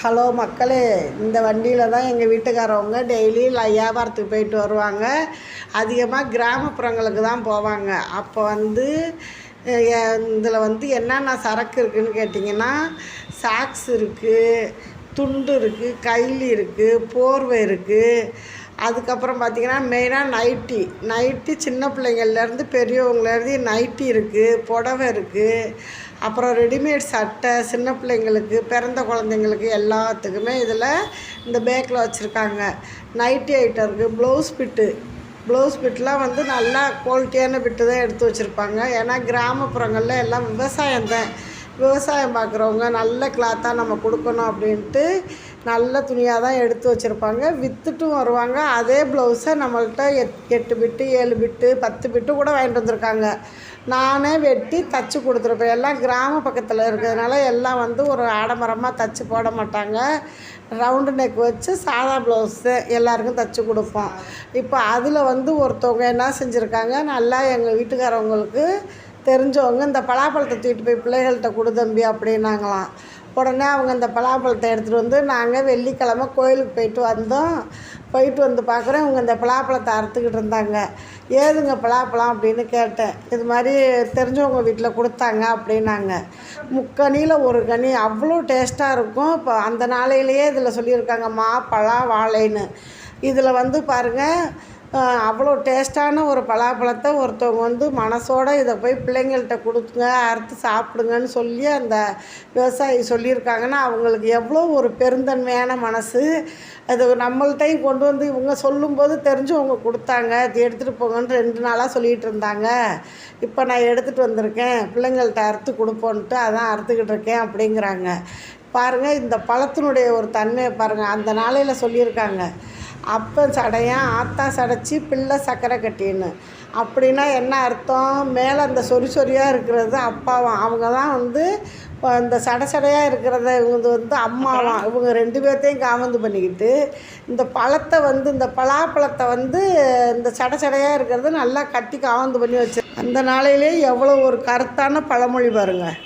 Hello மக்களே இந்த வண்டியில் தான் எங்கள் வீட்டுக்காரவங்க டெய்லி வியாபாரத்துக்கு போயிட்டு வருவாங்க. அதிகமாக கிராமப்புறங்களுக்கு தான் போவாங்க. அப்போ வந்து இதில் வந்து என்னென்ன சரக்கு இருக்குதுன்னு கேட்டிங்கன்னா சாக்ஸ் இருக்குது துண்டு இருக்குது கைலி இருக்குது போர்வை இருக்குது அதுக்கப்புறம் பார்த்திங்கன்னா மெயினாக நைட்டி நைட்டி சின்ன பிள்ளைங்கள்லேருந்து பெரியவங்கலேருந்து நைட்டி இருக்குது புடவை இருக்குது அப்புறம் ரெடிமேட் சட்டை சின்ன பிள்ளைங்களுக்கு பிறந்த குழந்தைங்களுக்கு எல்லாத்துக்குமே இதில் இந்த பேக்கில் வச்சுருக்காங்க. நைட்டி ஐட்டம் இருக்குது ப்ளவுஸ் பிட்டு ப்ளவுஸ் பிட்லாம் வந்து நல்லா குவாலிட்டியான பிட்டு தான் எடுத்து வச்சுருப்பாங்க. ஏன்னா கிராமப்புறங்களில் எல்லாம் விவசாயம் தான். விவசாயம் பார்க்குறவங்க நல்ல கிளாத்தாக நம்ம கொடுக்கணும் அப்படின்ட்டு நல்ல துணியாக தான் எடுத்து வச்சுருப்பாங்க. விற்றுட்டும் வருவாங்க. அதே ப்ளவுஸை நம்மள்கிட்ட எட் எட்டு பிட்டு ஏழு பிட்டு பத்து பிட்டு கூட வாங்கிட்டு வந்திருக்காங்க. நானே வெட்டி தச்சு கொடுத்துருப்பேன். எல்லாம் கிராம பக்கத்தில் இருக்கிறதுனால எல்லாம் வந்து ஒரு ஆடம்பரமாக தச்சு போட மாட்டாங்க. ரவுண்டு நெக் வச்சு சாதா ப்ளவுஸு எல்லாருக்கும் தச்சு கொடுப்போம். இப்போ அதில் வந்து ஒருத்தவங்க என்ன செஞ்சுருக்காங்க? நல்லா எங்கள் வீட்டுக்காரவங்களுக்கு தெரிஞ்சவங்க இந்த பலாப்பழத்தை தூக்கிட்டு போய் பிள்ளைகள்கிட்ட கொடு தம்பி அப்படின்னாங்களாம். உடனே அவங்க அந்த பலாப்பழத்தை எடுத்துகிட்டு வந்து நாங்கள் வெள்ளிக்கிழமை கோயிலுக்கு போயிட்டு வந்தோம். போயிட்டு வந்து பார்க்குறோம் இவங்க இந்த பலாப்பழத்தை அறுத்துக்கிட்டு இருந்தாங்க. ஏதுங்க பலாப்பழம் அப்படின்னு கேட்டேன். இது மாதிரி தெரிஞ்சவங்க வீட்டில் கொடுத்தாங்க அப்படின்னாங்க. முக்கனியில் ஒரு கனி அவ்வளோ டேஸ்ட்டாக இருக்கும். இப்போ அந்த நாளையிலேயே இதில் சொல்லியிருக்காங்க மா பழா வாழைன்னு. இதில் வந்து பாருங்கள் அவ்வளோ டேஸ்ட்டான ஒரு பலாப்பழத்தை ஒருத்தவங்க வந்து மனசோட இதை போய் பிள்ளைங்கள்ட்ட கொடுத்துங்க அறுத்து சாப்பிடுங்கன்னு சொல்லி அந்த விவசாயி சொல்லியிருக்காங்கன்னா அவங்களுக்கு எவ்வளோ ஒரு பெருந்தன்மையான மனசு. அது நம்மள்கிட்டையும் கொண்டு வந்து இவங்க சொல்லும்போது தெரிஞ்சு அவங்க கொடுத்தாங்க அது எடுத்துகிட்டு போங்கன்னு ரெண்டு நாளாக சொல்லிகிட்டு இருந்தாங்க. இப்போ நான் எடுத்துகிட்டு வந்திருக்கேன் பிள்ளைங்கள்ட்ட அறுத்து கொடுப்போன்ட்டு அதான் அறுத்துக்கிட்டு இருக்கேன் அப்படிங்கிறாங்க. பாருங்கள் இந்த பழத்தினுடைய ஒரு தன்மையை பாருங்கள் அந்த நாளையில் சொல்லியிருக்காங்க. அப்பன் சடையான் ஆத்தா சடைச்சி பிள்ளை சக்கரை கட்டின்னு. அப்படின்னா என்ன அர்த்தம்? மேலே அந்த சொறி சொறியாக இருக்கிறது அப்பாவும் அவங்க தான் வந்து இந்த சடை சடையாக இருக்கிறத இவங்க வந்து அம்மாவாம் இவங்க ரெண்டு பேர்த்தையும் காமந்து பண்ணிக்கிட்டு இந்த பழத்தை வந்து இந்த பலாப்பழத்தை வந்து இந்த சடை சடையாக இருக்கிறத நல்லா கட்டி காமந்து பண்ணி வச்சு அந்த நாளையிலே எவ்வளோ ஒரு கருத்தான பழமொழி பாருங்கள்